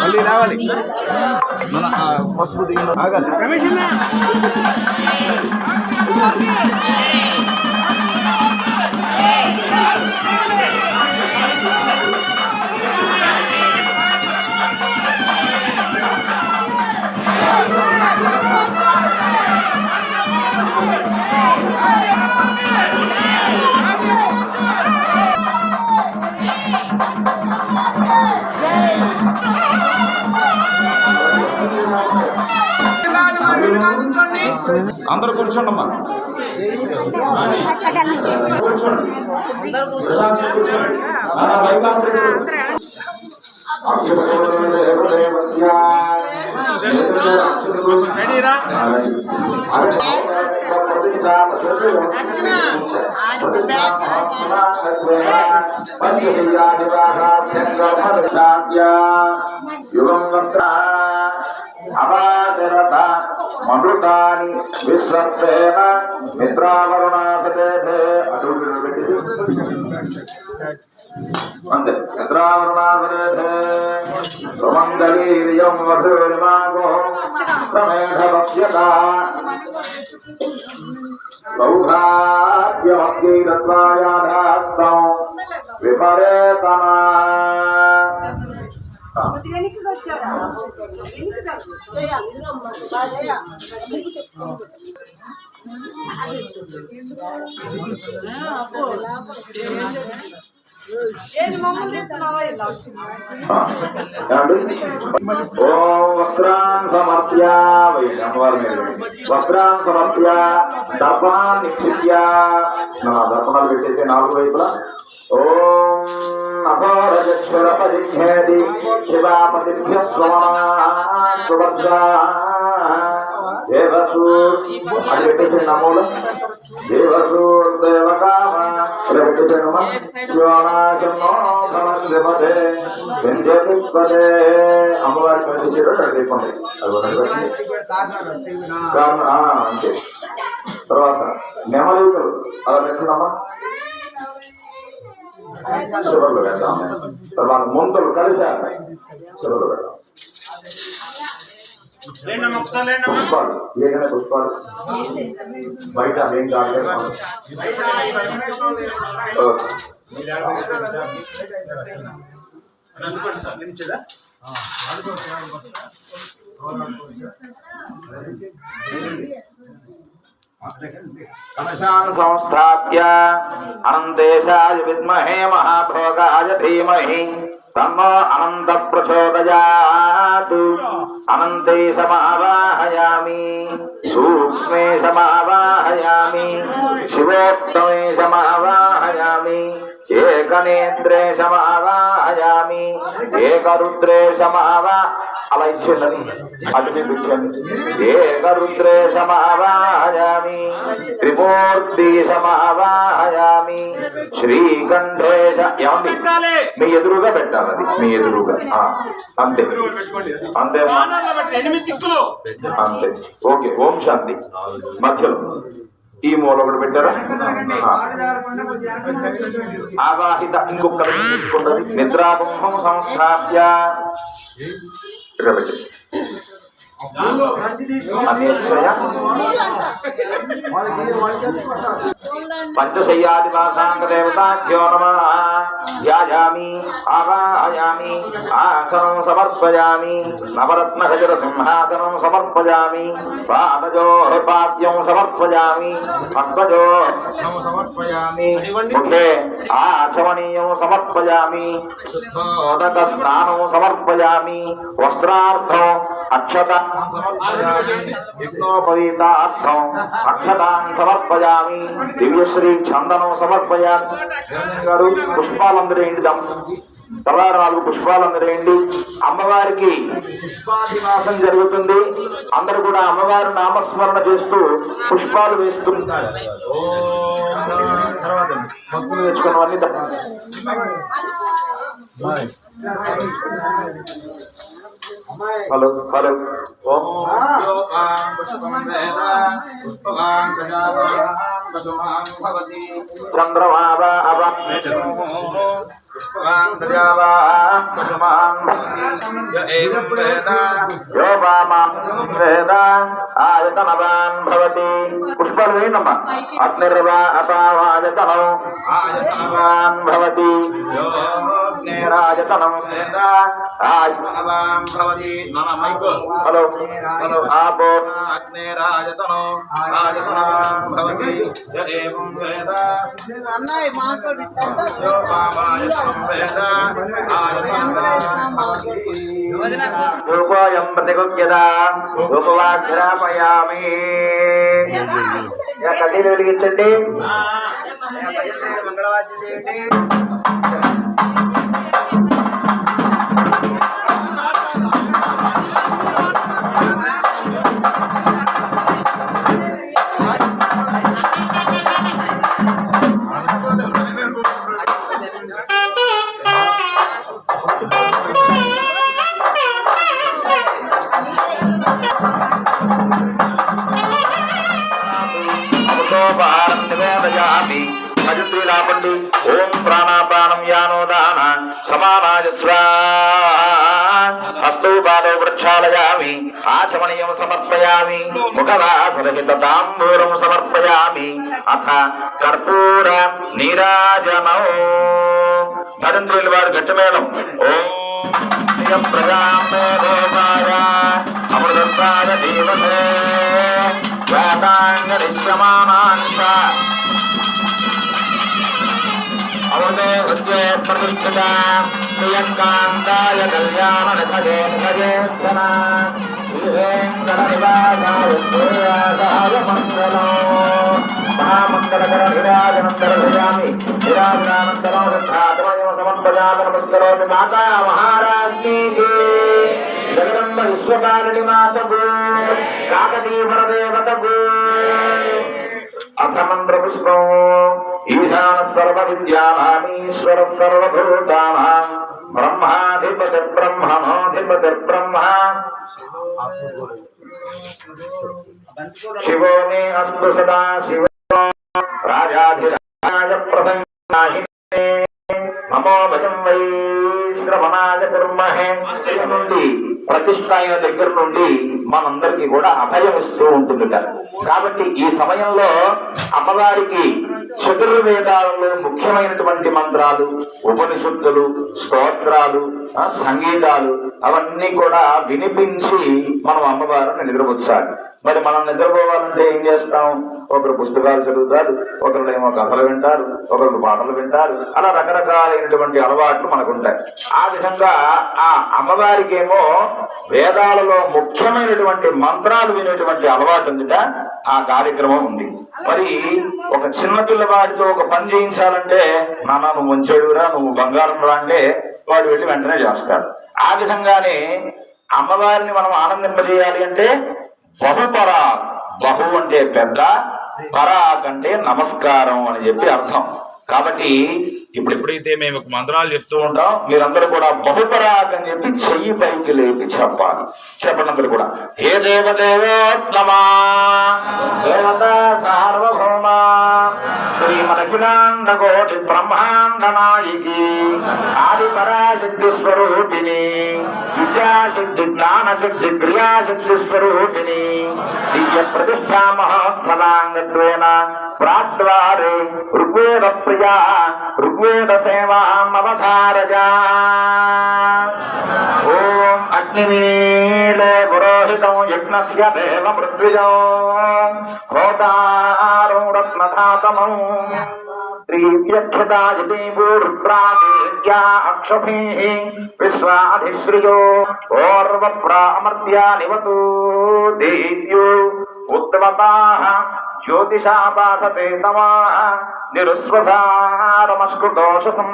మళ్ళీ రావాలి. మన పసుపు దిగిన ఆగాలి. రమేష్ అందరు కూర్చోండి అమ్మా కూర్చోండి వైకాంతుడు. వస్త్ర అవాదరత మృతాని విశ్వత్సేన మిత్రావరుణాసతే అటు ఇటు పెట్టి అంతే మిత్రావరుణాసతే సుమంగళీర్యం వధుర్మాగో సమేధవస్యత సౌభాగ్యమస్యైరత్వాయాధాస్తం విపరేతమా. వస్త్రాన్ సమర్ప్య వస్త్రాన్ సమర్ప్య దర్పణాన్ని నిక్షిప్య. నా దర్పణాలు పెట్టేసి నాలుగు వైపులా. ఓం అఘోరజక్షురపజిహ్యేది శివాపతిభ్య సువర్గ దేవసు అది పెట్టేసి నమూలు దేవసు దేవకామ ఇలా పెట్టేసి నమ శివనాశనో భవంతిపదే అమ్మవారి పెట్టేసారు అక్కడ అది అంతే తర్వాత నెమలికలు అలా పెట్టండమ్మా చివరిలో పెడతాం తర్వాత ముంతలు కలిసాక చివరిలో పెడతాం పుష్పాలు. ఏదైనా పుష్పాలు? బయట ఏం కాలేదు ఓకే. కలశాన్ సంస్థాప్య అనంతేశాయ విద్మహే మహాభోగాయ ధీమహి తన్నో అనంత ప్రచోదయాత్ అనంతే సమావాహయామి సూక్ష్మే సమావాహయామి శివోత్తమే సమావాహయామి ఏకనేత్రే సమావాహయామి ఏకరుద్రే సమావా అలా ఇచ్చేయండి. అది మీకు ఇచ్చేయండి. ఏకరుద్రే సమావాహయామి త్రిమూర్తి సమావాహయామి శ్రీకంఠేశ ఏమండి? మీ ఎదురుగా పెట్టాలి అది. మీ ఎదురుగా. అంతే. అంతే. అంతే. ఓకే. ఓం శాంతి. మధ్యలో. ఈ మూల ఒకటి పెట్టారా. ఆవాహిత ఇంకొక తీసుకున్నది నిద్రాకుంభం సంస్థాప్య. ఇక్కడ పెట్టి. అన్యక్షయ పంచశయ్యాదివాసాంగదేవతాభ్యో నమ. ధ్యాయామి ఆవాహయామి ఆసనం సమర్పయామి నవరత్న గజర సింహాసనం సమర్పయామి పాదజో పాద్యం సమర్పయామి హస్తజో సమర్పయామి ముఖే ఆచమనీయం సమర్పయామి శుద్ధోదక స్నానం సమర్పయామి వస్త్రార్థం అక్షత సమర్పయామి యజ్ఞోపవీతార్థం అక్షతాన్ సమర్పయామి దివ్యశ్రీ చందనం సమర్పయామి గారు పుష్పాలందరూ ఏంటి పదహారు నాలుగు పుష్పాలందరూ ఏంటి అమ్మవారికి పుష్పాధివాసం జరుగుతుంది. అందరూ కూడా అమ్మవారి నామస్మరణ చేస్తూ పుష్పాలు వేస్తుంటారు భక్తులు తెచ్చుకున్నవన్నీ హలో హలో. ఓం पुष्पं ఆయతనవాన్ భవతి పుష్పాలు వేయండమ్మా అగ్నిర్వా అపావాయతనం ఆయతనవాన్ భవతి రాజతనం ఆయతనవాన్ భవతి హలో హలో ఆపో అగ్నేరాజతనం ఆయతనవాన్ భవతి అన్నయ్య మాట్లాడి రూపాయం ప్రతిగుప్యత రూపవాగ్రాపయామి కన్నీళ్ళు వెలిగించండి మంగళవాద్యం చేయండి భజత్రీలాపండి ఓం ప్రాణాపానం యానోదాన సమానాజస్వ హస్తోపాలో వృక్షాలయామి ఆచమనీయం సమర్పయామి ముఖవాసరహిత తాంబూలం సమర్పయామి. అథ కర్పూర నీరాజనం. వారి గట్టి మేళం. ఓం ప్రియం ప్రజాం మే దేవాయ దేవతే జాతాంగరిష్యమానాంశ అవదే హృద్యే ప్రతిష్ఠిత ప్రియంకాంతాయ కళ్యాణ నిధయే నిధయేత్తన శ్రీవేంకట నివాసాయ శ్రేయాసాయ మంగళం మహామంగళకర విరాజనం దర్శయామి విరాజనానంతరం సిద్ధాత్మయం సమర్పయామి నమస్కరోమి మాతా మహారాజ్ఞీ జగదంబ ఈశాన సర్వ విద్యానామీశ్వర సర్వభూతానాం బ్రహ్మాధిపతి బ్రహ్మణోధిపతి బ్రహ్మ శివో మే అస్తు సదా శివ రాజాధిరాజ ప్రసన్నాహినే నమో వై శ్రవణాయ కుర్మహే. నుండి ప్రతిష్ట అయిన దగ్గర నుండి మనందరికీ కూడా అభయం ఇస్తూ ఉంటుందిట. కాబట్టి ఈ సమయంలో అమ్మవారికి చతుర్వేదాలలో ముఖ్యమైనటువంటి మంత్రాలు ఉపనిషత్తులు స్తోత్రాలు సంగీతాలు అవన్నీ కూడా వినిపించి మనం అమ్మవారిని నిద్రపుచ్చాలి. మరి మనం నిద్రపోవాలంటే ఏం చేస్తాం? ఒకరు పుస్తకాలు చదువుతారు ఒకరు ఏమో కథలు వింటారు ఒకరు పాటలు వింటారు. అలా రకరకాలైనటువంటి అలవాట్లు మనకు ఉంటాయి ఆ విధంగా ఆ అమ్మవారికి ఏమో వేదాలలో ముఖ్యమైనటువంటి మంత్రాలు వినేటువంటి అలవాటు ఉందిట ఆ కార్యక్రమం ఉంది. మరి ఒక చిన్న పిల్లవాడితో ఒక పని చేయించాలంటే నాన్న నువ్వు మంచేడురా నువ్వు బంగారం రా అంటే వాడు వెళ్ళి వెంటనే చేస్తాడు. ఆ విధంగానే అమ్మవారిని మనం ఆనందింపజేయాలి అంటే బహుపరా బహు అంటే పెద్ద పరాక్ అంటే నమస్కారం అని చెప్పి అర్థం. కాబట్టి ఇప్పుడు ఎప్పుడైతే మేము మంత్రాలు చెప్తూ ఉంటాం మీరందరూ కూడా బహుపరాక్ అని చెప్పి చెయ్యి పైకి లేపి చెప్పాలి. చెప్పండి అందరూ కూడా. ఏ దేవదేవోత్తమా దేవతా శ్రీమనఖిలాండ కోటి బ్రహ్మాండ నాయకి ఆది పరాశక్తి స్వరూపిణి విద్యాశక్తి జ్ఞానశక్తి క్రియాశక్తి స్వరూపిణి. దివ్య ప్రతిష్టా మహోత్సవాంగత్వేన ప్రాద్వారే ఋగ్వేద ప్రియా ఋగ్వేద సేవామవధారజా ఓం అగ్నిమీళే పురోహితం యజ్ఞస్య దేవ పృథ్విజో హోతారూఢత్మధాతమం శ్రీవ్యక్షతాజితీపూర్ప్రాదేవ్యా అక్షభిः విశ్వాధిశ్రియో ఓర్వప్రామర్త్యా నివతు దేవ్యో ఉత్తమతాः జ్యోతిషా బాధతే తమాः నిరుస్వసారమస్కృతోషసం